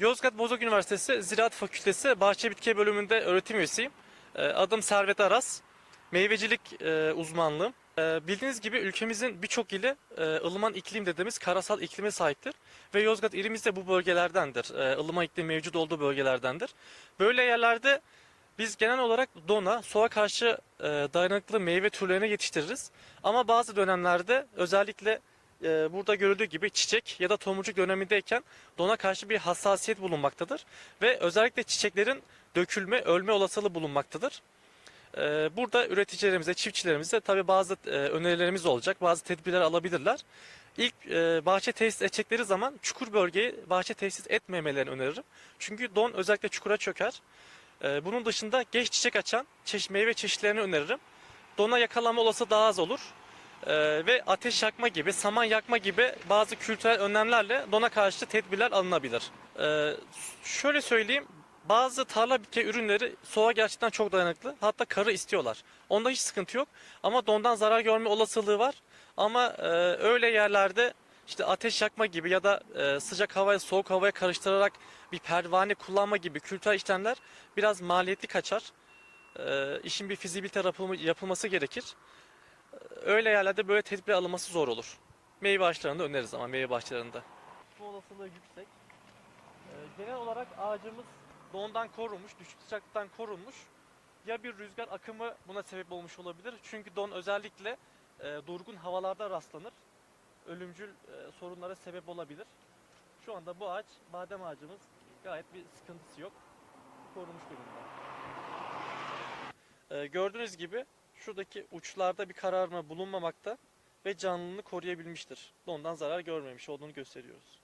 Yozgat Bozok Üniversitesi Ziraat Fakültesi Bahçe Bitki bölümünde öğretim üyesiyim. Ee, Adım Servet Aras. Meyvecilik e, uzmanlığım. E, bildiğiniz gibi ülkemizin birçok ili e, ılıman iklim dediğimiz karasal iklime sahiptir. Ve Yozgat ilimiz de bu bölgelerdendir. E, ılıman iklim mevcut olduğu bölgelerdendir. Böyle yerlerde biz genel olarak dona, soğuğa karşı e, dayanıklı meyve türlerini yetiştiririz. Ama bazı dönemlerde özellikle e, burada görüldüğü gibi çiçek ya da tomurcuk dönemindeyken dona karşı bir hassasiyet bulunmaktadır. Ve özellikle çiçeklerin dökülme, ölme olasılığı bulunmaktadır. E, burada üreticilerimize, çiftçilerimize tabii bazı e, önerilerimiz olacak, bazı tedbirler alabilirler. İlk e, bahçe tesis edecekleri zaman çukur bölgeyi bahçe tesis etmemelerini öneririm. Çünkü don özellikle çukura çöker. E, bunun dışında geç çiçek açan meyve çeşitlerini öneririm. Dona yakalama olası daha az olur. Ee, ve ateş yakma gibi, saman yakma gibi bazı kültürel önlemlerle dona karşı tedbirler alınabilir. Ee, şöyle söyleyeyim, bazı tarla bitki ürünleri soğuğa gerçekten çok dayanıklı. Hatta karı istiyorlar. Onda hiç sıkıntı yok. Ama dondan zarar görme olasılığı var. Ama e, öyle yerlerde işte ateş yakma gibi ya da e, sıcak havaya soğuk havaya karıştırarak bir pervane kullanma gibi kültürel işlemler biraz maliyetli kaçar. E, işin bir fizibilite yapılması gerekir öyle yerlerde böyle tedbir alınması zor olur. Meyve ağaçlarında öneririz ama meyve bahçelerinde. Su olasılığı yüksek. Ee, genel olarak ağacımız dondan korunmuş, düşük sıcaklıktan korunmuş. Ya bir rüzgar akımı buna sebep olmuş olabilir. Çünkü don özellikle e, durgun havalarda rastlanır. Ölümcül e, sorunlara sebep olabilir. Şu anda bu ağaç, badem ağacımız gayet bir sıkıntısı yok. Korunmuş durumda. Ee, gördüğünüz gibi şuradaki uçlarda bir kararma bulunmamakta ve canlılığını koruyabilmiştir. Ondan zarar görmemiş olduğunu gösteriyoruz.